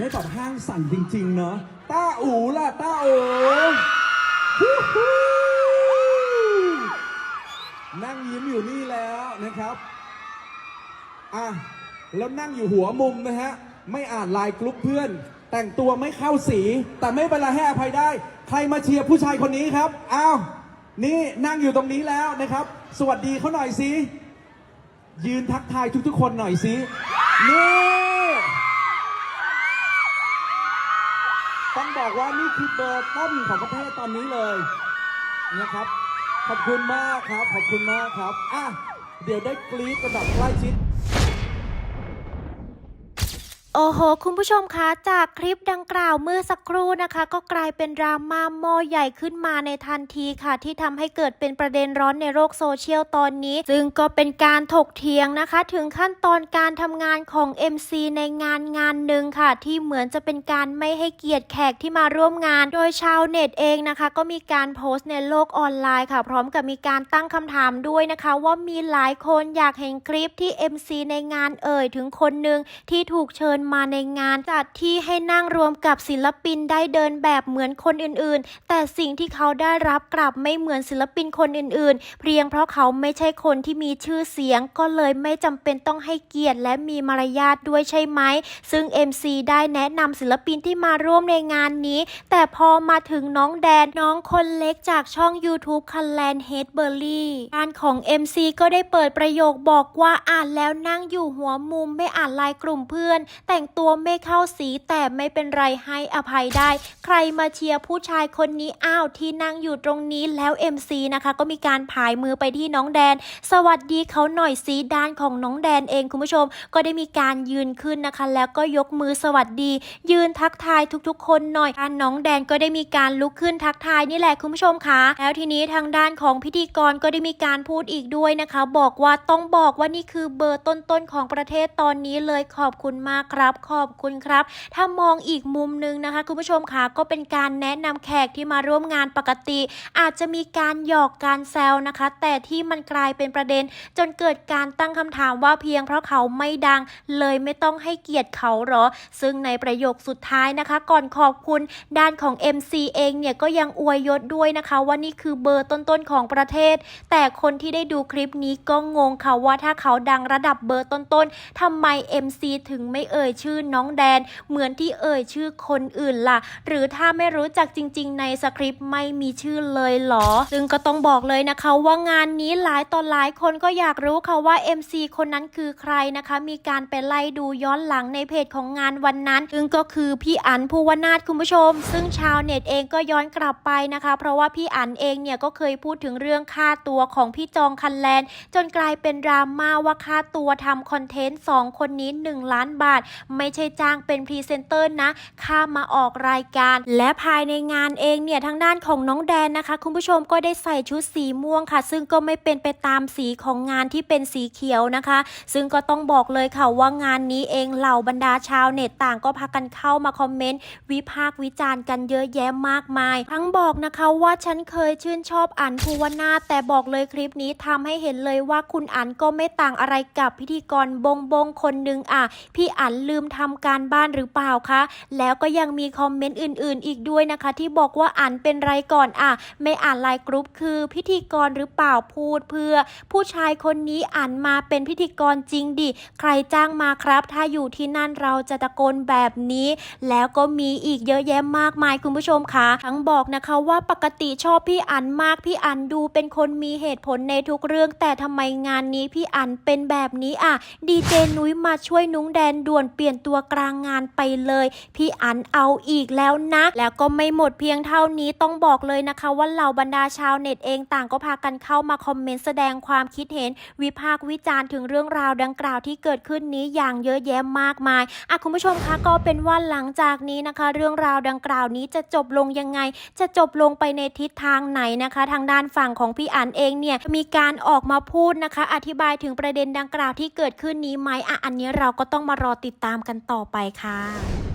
ได้แบบห้างสั่นจริง ๆ เนาะต้าอูล่ะต้าอู๋นั่งยิ้มอยู่นี่แล้วนะครับ อะ แล้วนั่งอยู่หัวมุมนะฮะ ไม่อ่านไลน์กรุ๊ปเพื่อน แต่งตัวไม่เข้าสี แต่ไม่เป็นไรให้อภัยได้ ใครมาเชียร์ผู้ชายคนนี้ครับ อ้าว นี่นั่งอยู่ตรงนี้แล้วนะครับ สวัสดีเขาหน่อยสิ ยืนทักทายทุกๆคนหน่อยสินี่ บอกว่านี่คือเบอร์ต้นของประเทศตอนนี้เลยนะครับ ขอบคุณมากครับ ขอบคุณมากครับ อะ เดี๋ยวได้กรี๊ดกันแบบใกล้ชิด โอ้โห คุณผู้ชมคะจากคลิปดังกล่าวเมื่อสักครู่นะคะ ก็กลายเป็นดราม่าหม้อใหญ่ขึ้นมาในทันทีค่ะ ที่ทำให้เกิดเป็นประเด็นร้อนในโลกโซเชียลตอนนี้ ซึ่งก็เป็นการถกเถียงนะคะ ถึงขั้นตอนการทำงานของ MC ในงานงานหนึ่งค่ะ ที่เหมือนจะเป็นการไม่ให้เกียรติแขกที่มาร่วมงาน โดยชาวเน็ตเองนะคะ ก็มีการโพสต์ในโลกออนไลน์ค่ะ พร้อมกับมีการตั้งคำถามด้วยนะคะ ว่ามีหลายคนอยากเห็นคลิปที่ MC ในงานเอ่ยถึงคนหนึ่งที่ถูกเชิญมาในงานจัดที่ให้นั่งรวมกับศิลปินได้เดินแบบเหมือนคนอื่นๆ แต่สิ่งที่เขาได้รับกลับไม่เหมือนศิลปินคนอื่นๆ เพียงเพราะเขาไม่ใช่คนที่มีชื่อเสียงก็เลยไม่จำเป็นต้องให้เกียรติและมีมารยาทด้วยใช่ไหม ซึ่ง MC ได้แนะนำศิลปินที่มาร่วมในงานนี้ แต่พอมาถึงน้องแดนน้องคนเล็กจากช่อง YouTube คันแลนเฮดเบอร์รี่งานของ MC ก็ได้เปิดประโยคบอกว่าอ่านแล้วนั่งอยู่หัวมุมไม่อ่านไลน์กลุ่มเพื่อนแต่งตัวไม่เข้าสีแต่ไม่เป็นไรให้อภัยได้ ใครมาเชียร์ผู้ชายคนนี้อ้าวที่นั่งอยู่ตรงนี้แล้ว MC นะคะ ก็มีการผายมือไปที่น้องแดน สวัสดีเขาหน่อยสีด้านของน้องแดนเองคุณผู้ชม ก็ได้มีการยืนขึ้นนะคะ แล้วก็ยกมือสวัสดี ยืนทักทายทุกๆ คนหน่อยทางน้องแดนก็ได้มีการลุกขึ้นทักทายนี่แหละคุณผู้ชมคะแล้วทีนี้ทางด้านของพิธีกรก็ได้มีการพูดอีกด้วยนะคะ บอกว่าต้องบอกว่านี่คือเบอร์ต้นๆของประเทศตอนนี้เลยขอบคุณมากครับรับขอบคุณครับ ถ้ามองอีกมุมนึงนะคะ คุณผู้ชมคะก็เป็นการแนะนำแขกที่มาร่วมงานปกติ อาจจะมีการหยอกการแซวนะคะ แต่ที่มันกลายเป็นประเด็น จนเกิดการตั้งคำถามว่าเพียงเพราะเขาไม่ดัง เลยไม่ต้องให้เกียรติเขาหรอ ซึ่งในประโยคสุดท้ายนะคะ ก่อนขอบคุณด้านของ MC เองเนี่ยก็ยังอวยยศด้วยนะคะ ว่านี่คือเบอร์ต้นๆของประเทศ แต่คนที่ได้ดูคลิปนี้ก็งงค่ะว่าถ้าเขาดังระดับเบอร์ต้นๆทำไม MC ถึงไม่เอ่ยชื่อน้องแดน เหมือนที่เอ่ยชื่อคนอื่นล่ะ หรือถ้าไม่รู้จักจริง ๆ ในสคริปต์ไม่มีชื่อเลยหรอ ซึ่งก็ต้องบอกเลยนะคะว่างานนี้หลายต่อหลายคนก็อยากรู้ค่ะว่า MC คนนั้นคือใครนะคะ มีการไปไล่ดูย้อนหลังในเพจของงานวันนั้น ซึ่งก็คือพี่อันภูวนาถคุณผู้ชม ซึ่งชาวเน็ตเองก็ย้อนกลับไปนะคะ เพราะว่าพี่อันเองเนี่ยก็เคยพูดถึงเรื่องค่าตัวของพี่จองคันแลน จนกลายเป็นดราม่าว่าค่าตัวทำคอนเทนต์2คนนี้ 1 ล้านบาทไม่ใช่จ้างเป็นพรีเซนเตอร์นะค่ามาออกรายการ และภายในงานเองเนี่ยทางด้านของน้องแดนนะคะ คุณผู้ชมก็ได้ใส่ชุดสีม่วงค่ะ ซึ่งก็ไม่เป็นไปตามสีของงานที่เป็นสีเขียวนะคะ ซึ่งก็ต้องบอกเลยค่ะว่างานนี้เองเหล่าบรรดาชาวเน็ตต่างก็พากันเข้ามาคอมเมนต์วิพากษ์วิจารณ์กันเยอะแยะมากมาย ทั้งบอกนะคะว่าฉันเคยชื่นชอบอันภูวนาแต่บอกเลยคลิปนี้ทำให้เห็นเลยว่าคุณอันก็ไม่ต่างอะไรกับพิธีกรบงบงคนหนึ่งอะพี่อันลืมทำการบ้านหรือเปล่าคะ แล้วก็ยังมีคอมเมนต์อื่น ๆ อีกด้วยนะคะ ที่บอกว่าอันเป็นไรก่อนอะ ไม่อ่านไลน์กรุ๊ปคือพิธีกรหรือเปล่าพูดเพื่อ ผู้ชายคนนี้อ่านมาเป็นพิธีกรจริงดิ ใครจ้างมาครับ ถ้าอยู่ที่นั่นเราจะตะโกนแบบนี้ แล้วก็มีอีกเยอะแยะมากมายคุณผู้ชมคะทั้งบอกนะคะว่าปกติชอบพี่อันมากพี่อันดูเป็นคนมีเหตุผลในทุกเรื่อง แต่ทำไมงานนี้พี่อันเป็นแบบนี้อะดีเจนุ้ยมาช่วยนุ้งแดนด่วนเปลี่ยนตัวกลางงานไปเลย พี่อันเอาอีกแล้วนะ แล้วก็ไม่หมดเพียงเท่านี้ต้องบอกเลยนะคะ ว่าเหล่าบรรดาชาวเน็ตเองต่างก็พากันเข้ามาคอมเมนต์แสดงความคิดเห็น วิพากษ์วิจารณ์ถึงเรื่องราวดังกล่าวที่เกิดขึ้นนี้อย่างเยอะแยะมากมายอะคุณผู้ชมคะก็เป็นว่าหลังจากนี้นะคะ เรื่องราวดังกล่าวนี้จะจบลงยังไง จะจบลงไปในทิศทางไหนนะคะ ทางด้านฝั่งของพี่อันเองเนี่ยมีการออกมาพูดนะคะ อธิบายถึงประเด็นดังกล่าวที่เกิดขึ้นนี้ไหมอะอันนี้เราก็ต้องมารอติดตามตามกันต่อไปค่ะ